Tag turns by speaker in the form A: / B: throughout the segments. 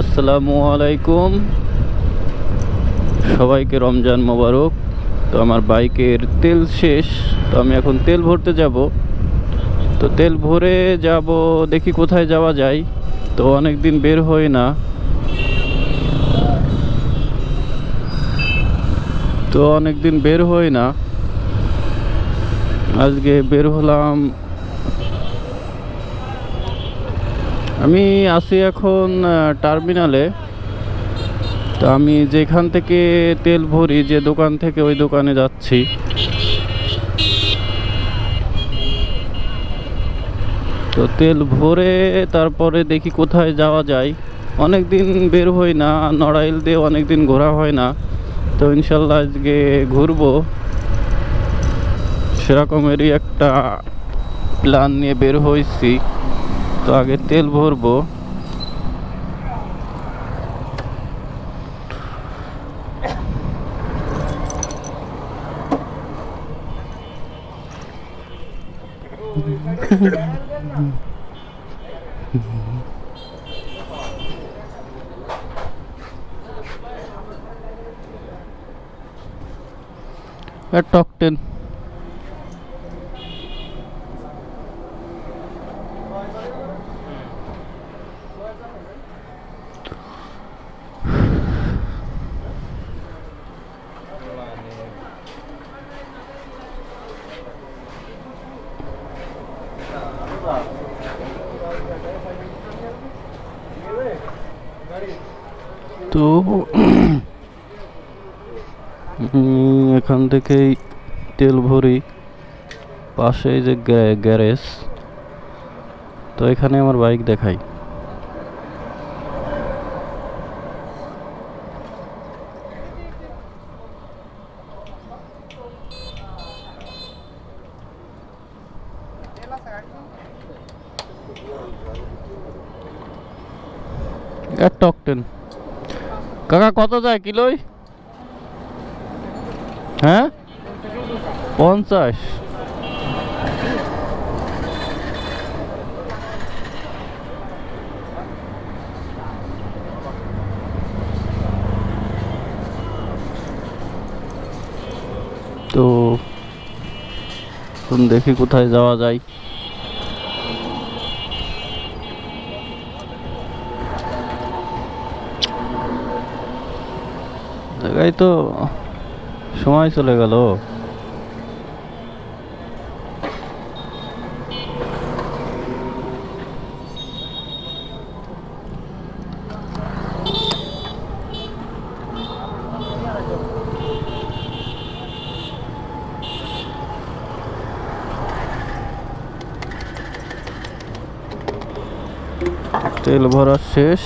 A: আসসালামু আলাইকুম। সবাইকে রমজান মোবারক। তো আমার বাইকের তেল শেষ, তো আমি এখন তেল ভরতে যাব। তো তেল ভরে যাব, দেখি কোথায় যাওয়া যায়। তো অনেক দিন বের হই না। তো অনেক দিন বের হই না। আজকে বের হলাম আমি আছি এখন টার্মিনালে। তো আমি যেখান থেকে তেল ভরি, যে দোকান থেকে ওই দোকানে যাচ্ছি। তো তেল ভরে তারপরে দেখি কোথায় যাওয়া যায়। অনেক দিন বের হই না, নড়াইল দিয়ে অনেক দিন ঘোরা হয় না। তো ইনশাল্লাহ আজকে ঘুরবো। সেরকমেরই একটা প্ল্যান নিয়ে বের হয়েছি। তো আগে তেল ভরবো টক টেন তো এখান থেকেই তেল ভরি পাশে যে গ্যা- গ্যারেজ। তো এখানে আমার বাইক দেখাই। এক টক টেন। কাকা কত যায় কিলোই হ্যাঁ? পঞ্চাশ। তো দেখি কোথায় যাওয়া যায়। জায়গায় তো সময় চলে গেল। তেল ভরা শেষ।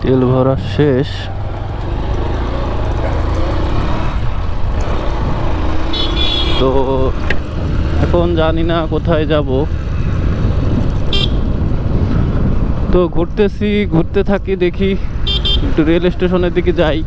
A: তেল ভরা শেষ। তো এখন জানি না কোথায় যাব। তো ঘুরতেছি, ঘুরতে থাকি, দেখি একটু রেল স্টেশনের দিকে যাই।